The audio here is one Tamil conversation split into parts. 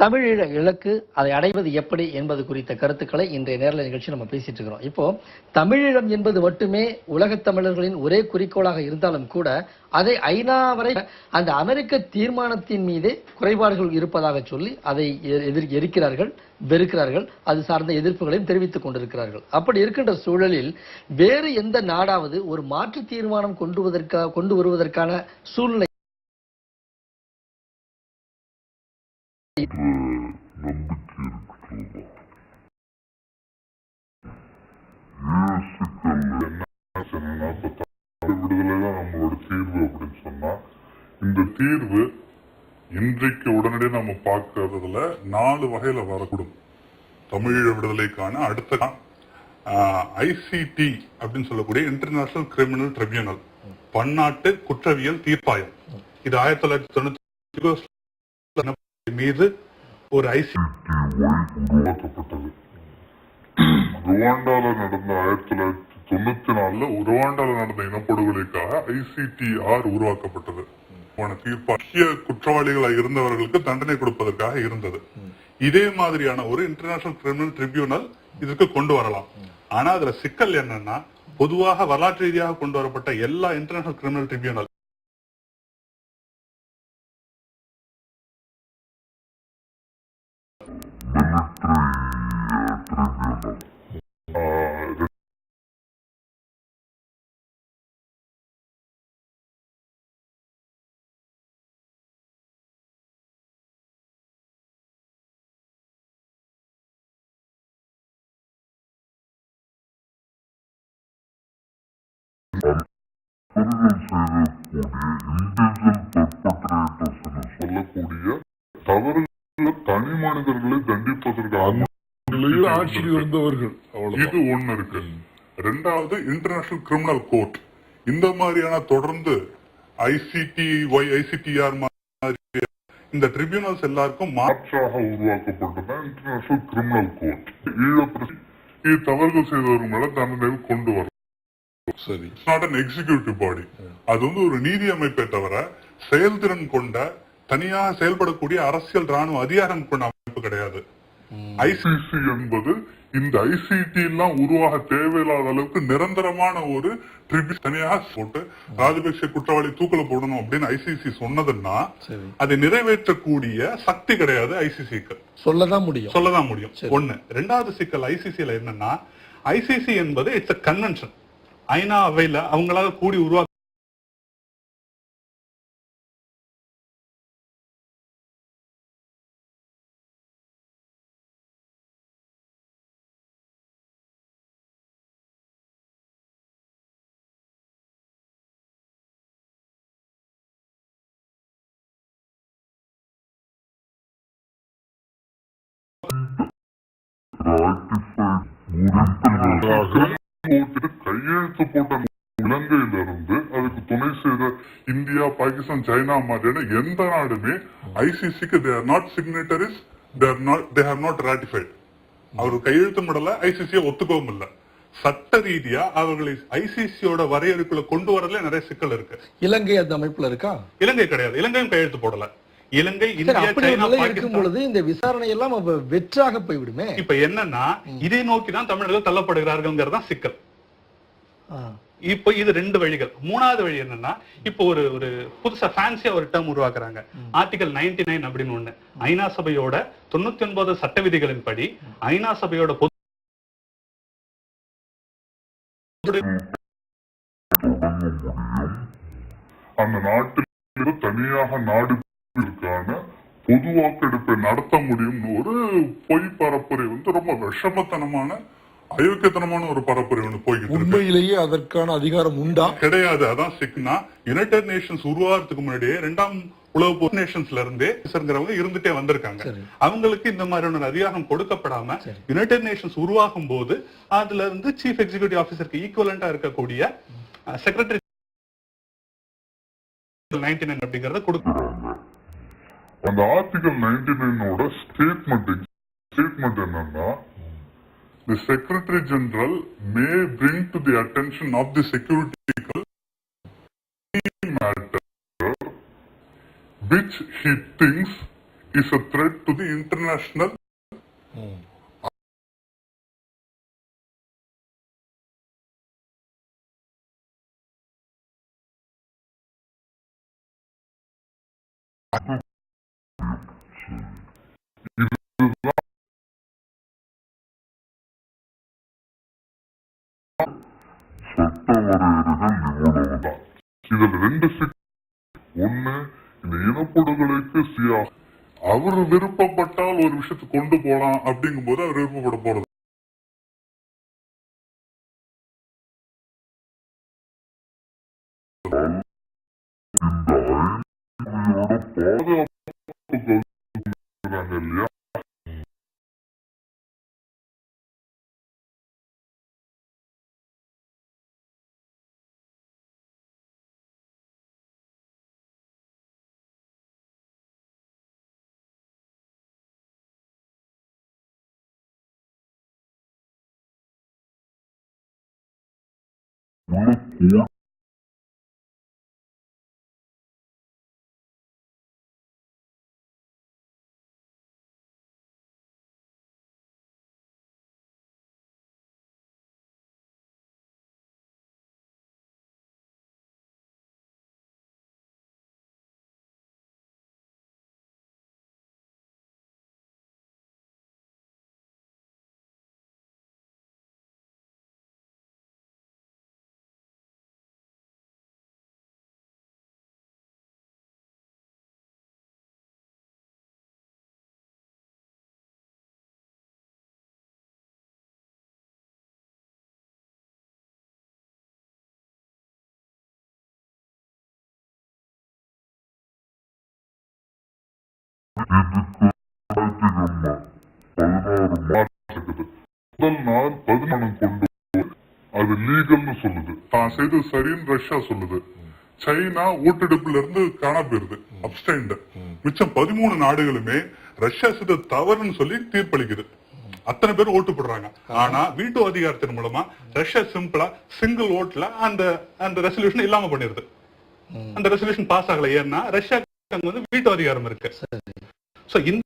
தமிழீழ இலக்கு அதை அடைவது எப்படி என்பது குறித்த கருத்துக்களை இன்றைய நேரல நிகழ்ச்சி நம்ம பேசிட்டு இருக்கிறோம். இப்போ தமிழீழம் என்பது மட்டுமே உலகத் தமிழர்களின் ஒரே குறிக்கோளாக இருந்தாலும் கூட அதை ஐநா வரை அந்த அமெரிக்க தீர்மானத்தின் மீதே குறைபாடுகள் இருப்பதாக சொல்லி அதை எதிர் எரிக்கிறார்கள் வெறுக்கிறார்கள் அது சார்ந்த எதிர்ப்புகளையும் தெரிவித்துக் கொண்டிருக்கிறார்கள். அப்படி இருக்கின்ற சூழலில் வேறு எந்த நாடாவது ஒரு மாற்று தீர்மானம் கொண்டு கொண்டு வருவதற்கான சூழ்நிலை நம்பிக்கை இருக்கிறதா யூஎஸ்சிக்கல் என்ன சொன்னா இப்ப தமிழ் விடுதலை தான் நம்மளோட தீர்வு அப்படின்னு சொன்னா இந்த தீர்வு இன்றைக்கு உடனடியாக நம்ம பார்க்கறதுல நாலு வகையில வரக்கூடும். தமிழீழ விடுதலைக்கான அடுத்த ஐசிடி அப்படின்னு சொல்லக்கூடிய இன்டர்நேஷனல் கிரிமினல் ட்ரிபியூனல் பன்னாட்டு குற்றவியல் தீர்ப்பாயம். இது ஆயிரத்தி தொள்ளாயிரத்தி தொண்ணூத்தி மீது ஒரு ஐசிடி உருவாக்கப்பட்டது. ருவாண்டால நடந்த ஆயிரத்தி தொள்ளாயிரத்தி தொண்ணூத்தி நாலுல ருவாண்டால நடந்த இனப்படுகொலைக்காக ஐசிடிஆர் உருவாக்கப்பட்டது. போன தீர்ப்பு? முக்கிய குற்றவாளிகளாக இருந்தவர்களுக்கு தண்டனை கொடுப்பதற்காக இருந்தது. இதே மாதிரியான ஒரு இன்டர்நேஷனல் கிரிமினல் ட்ரிபியூனல் இதற்கு கொண்டு வரலாம். ஆனா அதுல சிக்கல் என்னன்னா பொதுவாக வரலாற்று ரீதியாக கொண்டு வரப்பட்ட எல்லா இன்டர்நேஷனல் கிரிமினல் ட்ரிபியூனல் சொல்லக்கூடிய தவறுகளை தனி மனிதர்களை தண்டிப்பதற்காக நிலையில் ஆட்சியில் இருந்தவர்கள் இது ஒண்ணு இருக்கு ரெண்டாவது இன்டர்நேஷனல் கிரிமினல் கோர்ட் இந்த மாதிரியான தொடர்ந்து ஐசிடி ஒய் ஐசிடிஆர் மாதிரி இந்த ட்ரிபியூனல்ஸ் எல்லாருக்கும் மாற்றாக உருவாக்கப்பட்டதான் இன்டர்நேஷனல் கிரிமினல் கோர்ட் ஈழப்பிரசி இது தவறுகள் செய்தவர்கள் மேல தண்டனை கொண்டு வரும் சரி. நாட் அன் எக்ஸிகியூட்டிவ் பாடி அது வந்து ஒரு நீதி அமைப்பை தவிர செயல்திறன் கொண்ட தனியாக செயல்படக்கூடிய அரசியல் ராணுவ அதிகாரம் கொண்ட அமைப்பு கிடையாது. ஐசிசி என்பது இந்த ஐசிடி எல்லாம் உருவாக தேவையில்லாத அளவுக்கு நிரந்தரமான ஒரு ட்ரிபி தனியாக போட்டு ராஜபக்சே குற்றவாளி தூக்கல போடணும் அப்படின்னு ஐசிசி சொன்னதுன்னா அதை நிறைவேற்றக்கூடிய சக்தி கிடையாது ஐசிசிக்கு சொல்லதான் முடியும். சொல்லதான் முடியும். ஒண்ணு. ரெண்டாவது சிக்கல் ஐசிசில என்னன்னா ஐசிசி என்பது இட்ஸ் அ கன்வென்ஷன் ஐநா அவையில அவங்களால கூடி உருவாக்க கையெழுத்து போட்ட இலங்கையிலிருந்து அதுக்கு துணை செய்த இந்தியா பாகிஸ்தான் சைனா மாதிரியான எந்த நாடுமே ஐசிசிக்கு they're not signatories they're not they have not ratified அவர் கையெழுத்து முடல ஐசிசியை ஒத்துக்கவும் இல்ல. சட்ட ரீதியா அவர்களை ஐசிசியோட வரையறுக்குள்ள கொண்டு வரல நிறைய சிக்கல் இருக்கு. இலங்கை அந்த அமைப்புல இருக்கா? இலங்கை கிடையாது. இலங்கையும் கையெழுத்து போடல. இலங்கை இந்தியா இருக்கும் பொழுது இந்த விசாரணை எல்லாம் அப்ப வெற்றாக போய்விடுமே? இப்ப என்னன்னா இதை நோக்கி தான் தமிழர்கள் தள்ளப்படுகிறார்கள் தான் சிக்கல். இப்ப இது ரெண்டு வழிகள். மூணாவது வழி என்னன்னா இப்போ ஒரு ஒரு புதுசா ஃபேன்சியா ஒரு டேர்ம் உருவாக்குறாங்க. ஆர்டிகல் 99 நைன் அப்படின்னு ஒண்ணு. ஐநா சபையோட தொண்ணூத்தி ஒன்பது சட்ட விதிகளின் படி ஐநா சபையோட பொது அந்த நாட்டில் தனியாக நாடுகளுக்கான பொது வாக்கெடுப்பை நடத்த முடியும் ஒரு பொய் பரப்புரை வந்து ரொம்ப விஷமத்தனமான அயோக்கியத்தனமான ஒரு பரப்புரை வந்து போய்கிட்டு உண்மையிலேயே அதற்கான அதிகாரம் உண்டா? கிடையாது அதான் சிக்னா. யுனைடெட் நேஷன்ஸ் உருவாகிறதுக்கு முன்னாடியே இரண்டாம் உலக நேஷன்ஸ்ல இருந்தே இருக்கிறவங்க இருந்துட்டே வந்திருக்காங்க. அவங்களுக்கு இந்த மாதிரியான அதிகாரம் கொடுக்கப்படாம. யுனைடெட் நேஷன்ஸ் உருவாகும் போது அதுல இருந்து சீஃப் எக்ஸிகியூட்டிவ் ஆபீசருக்கு ஈக்குவலண்டா இருக்கக்கூடிய செக்ரட்டரி நைன்டி நைன் அப்படிங்கறத கொடுக்குறாங்க அந்த ஆர்டிகல் நைன்டி நைனோட ஸ்டேட்மெண்ட் ஸ்டேட்மெண்ட் என்னன்னா the secretary general may bring to the attention of the செக்யூரிட்டிகள் matter which he thinks is a threat to the international சட்ட வரையறைகள் இவ்வளவுதான் இதுல ரெண்டு ஒண்ணு இந்த இனப்படுகொலைக்கு சியா அவர் விருப்பப்பட்டால் ஒரு விஷயத்தை கொண்டு போலாம் அப்படிங்கும் போது அவர் விருப்பப்பட போறது. இந்த பாதுகாப்பு இல்லையா? உள்ள கூ- முதல் நாள் பதினாலு கொண்டு அது லீகல்னு சொல்லுது தான் செய்தது சரின்னு ரஷ்யா சொல்லுது சைனா ஓட்டெடுப்புல இருந்து காண போயிருது அப்டைண்ட் மிச்சம் பதிமூணு நாடுகளுமே ரஷ்யா செய்த தவறுன்னு சொல்லி தீர்ப்பளிக்குது அத்தனை பேர் ஓட்டு போடுறாங்க ஆனா வீட்டு அதிகாரத்தின் மூலமா ரஷ்யா சிம்பிளா சிங்கிள் ஓட்ல அந்த அந்த ரெசல்யூஷன் இல்லாம பண்ணிருது அந்த ரெசல்யூஷன் பாஸ் ஆகல ஏன்னா ரஷ்யா வந்து வீட்டு அதிகாரம் இருக்கு ஸோ இந்த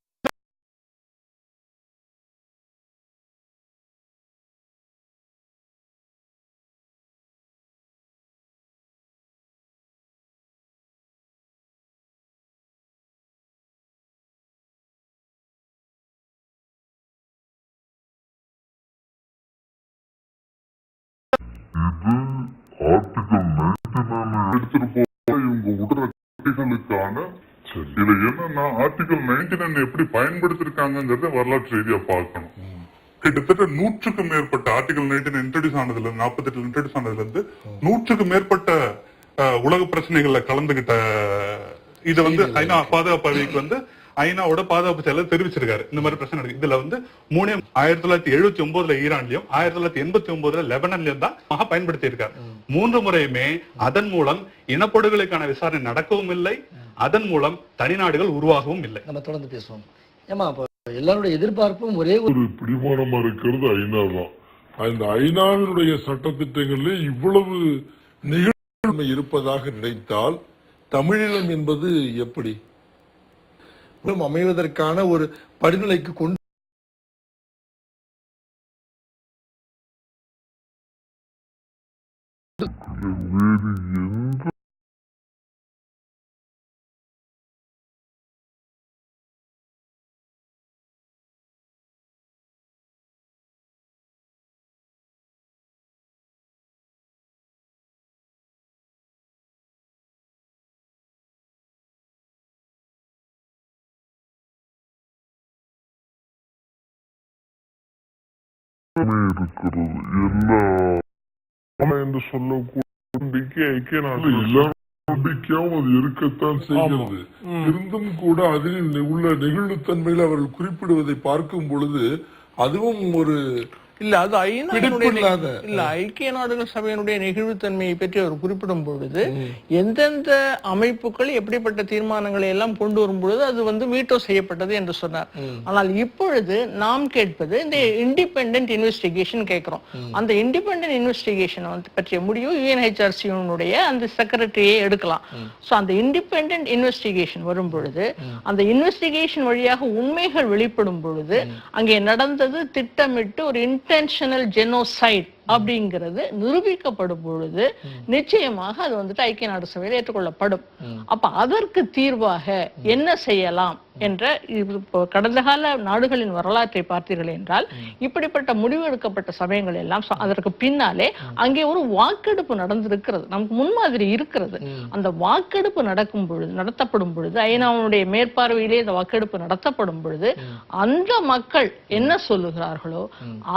இது ஆர்டிகல் நைன்டி எடுத்துட்டு போக இவங்க விடுற கட்டிகளுக்கான இதுல என்னன்னா ஆர்டிகல் நைன்டி நைன் எப்படி பயன்படுத்திருக்காங்கிறத வரலாற்று ரீதியா பார்க்கணும். கிட்டத்தட்ட நூற்றுக்கும் மேற்பட்ட ஆர்டிகல் நைன்டீன் இன்ட்ரடியூஸ் ஆனதுல இருந்து நாற்பத்தி எட்டுல இன்ட்ரடியூஸ் ஆனதுல இருந்து நூற்றுக்கும் மேற்பட்ட உலக பிரச்சனைகள்ல கலந்துகிட்ட இத வந்து ஐநா பாதுகாப்பு அவைக்கு வந்து ஐநாவோட பாதுகாப்பு செயலர் தெரிவிச்சிருக்காரு. இந்த மாதிரி பிரச்சனை இருக்கு இதுல வந்து மூணே ஆயிரத்தி தொள்ளாயிரத்தி எழுபத்தி ஒன்பதுல ஈரான்லயும் ஆயிரத்தி தொள்ளாயிரத்தி எண்பத்தி ஒன்பதுல லெபனன்லயும் தான் மகா பயன்படுத்தி இருக்காரு மூன்று முறையுமே அதன் மூலம் இனப்படுகொலைக்கான விசாரணை நடக்கவும் இல்லை. அதன் மூலம் தனிநாடுகள் உருவாகவும் இல்லை. நம்ம தொடர்ந்து பேசுவோம். ஏமா எல்லாருடைய எதிர்பார்ப்பும் ஒரே ஒரு பிடிமானமா இருக்கிறது ஐநா தான். அந்த ஐநாவினுடைய சட்டத்திட்டங்களிலே இவ்வளவு நிகழ்மை இருப்பதாக நினைத்தால் தமிழீழம் என்பது எப்படி? அமைவதற்கான ஒரு படிநிலைக்கு கொண்டு இருக்கிறது. எல்லா என்று சொல்லக்கூடிய நம்பிக்கை ஐக்கிய நாட்டு எல்லா நம்பிக்கையும் அது இருக்கத்தான் செய்கிறது. இருந்தும் கூட அதில் உள்ள நெகிழ்வுத்தன்மையில் அவர்கள் குறிப்பிடுவதை பார்க்கும் பொழுது அதுவும் ஒரு இல்ல அது பிடிப்பில்லாத. இல்ல ஐக்கிய நாடுகள் சபையினுடைய நெகிழ்வுத்தன்மையை பற்றி அவர் குறிப்பிடும் பொழுது எந்தெந்த அமைப்புகள் எப்படிப்பட்ட தீர்மானங்களை எல்லாம் கொண்டு வரும் பொழுது அது வந்து வீட்டோ செய்யப்பட்டது என்று சொன்னார். ஆனால் இப்பொழுது நாம் கேட்பது இந்த இண்டிபெண்டன்ட் இன்வெஸ்டிகேஷன் கேட்கிறோம். அந்த இண்டிபெண்டன்ட் இன்வெஸ்டிகேஷன் பற்றிய முடிவு யுஎன்ஹெச்ஆர்சியுடைய அந்த செக்ரட்டரியை எடுக்கலாம். சோ அந்த இண்டிபெண்டன்ட் இன்வெஸ்டிகேஷன் வரும் பொழுது அந்த இன்வெஸ்டிகேஷன் வழியாக உண்மைகள் வெளிப்படும் பொழுது அங்கே நடந்தது திட்டமிட்டு ஒரு இன்டென்ஷனல் ஜெனோசைட் அப்படிங்கிறது நிரூபிக்கப்படும் பொழுது நிச்சயமாக அது வந்துட்டு ஐக்கிய நாடு சபையில் ஏற்றுக்கொள்ளப்படும். அப்ப அதற்கு தீர்வாக என்ன செய்யலாம்? என்ற கடந்த கால நாடுகளின் வரலாற்றை பார்த்தீர்கள் என்றால் இப்படிப்பட்ட முடிவு எடுக்கப்பட்ட சமயங்கள் எல்லாம் அதற்கு பின்னாலே அங்கே ஒரு வாக்கெடுப்பு நடந்திருக்கிறது. நமக்கு முன்மாதிரி இருக்கிறது. அந்த வாக்கெடுப்பு நடக்கும் பொழுது நடத்தப்படும் பொழுது ஐநாவுடைய மேற்பார்வையிலே இந்த வாக்கெடுப்பு நடத்தப்படும் பொழுது அந்த மக்கள் என்ன சொல்லுகிறார்களோ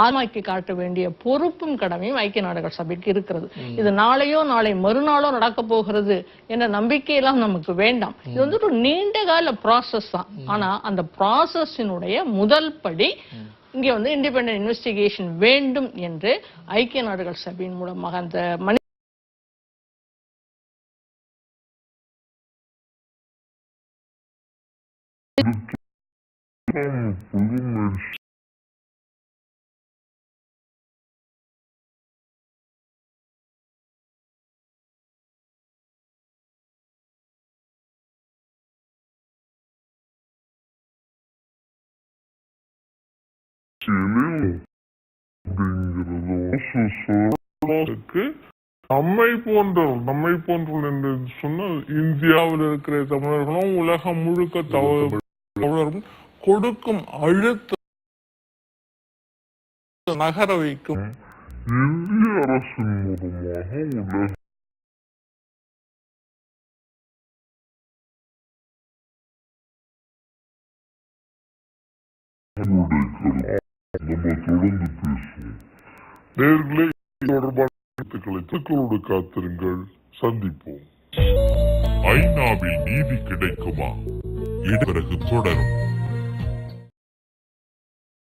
ஆமாக்கி காட்ட வேண்டிய பொறுப்பும் கடமையும் ஐக்கிய நாடுகள் சபைக்கு இருக்கிறது. இது நாளையோ நாளை மறுநாளோ நடக்க போகிறது என்ற நம்பிக்கையெல்லாம் நமக்கு வேண்டாம். இது வந்து ஒரு நீண்ட கால ப்ராசஸ் தான். ஆனா அந்த ப்ராசஸினுடைய முதல் படி இங்கே வந்து இண்டிபெண்டன்ட் இன்வெஸ்டிகேஷன் வேண்டும் என்று ஐக்கிய நாடுகள் சபையின் மூலமாக அந்த மனி புதுமை அப்படிங்கிறது நம்மை போன்றவர் நம்மை போன்றவர் என்று சொன்னால் இந்தியாவில் இருக்கிற தமிழர்களும் உலகம் முழுக்க தமிழர்களும் கொடுக்கும் அழுத்த நகர வைக்கும் இந்திய அரசின் மூலமாக உலக நம்ம தொடர்ந்து பேசுவோம். நேர்களே தொடர்பான கருத்துக்களை தங்களோடு காத்திருங்கள். சந்திப்போம். ஐநாவில் நீதி கிடைக்குமா? இடப்பிறகு தொடரும்.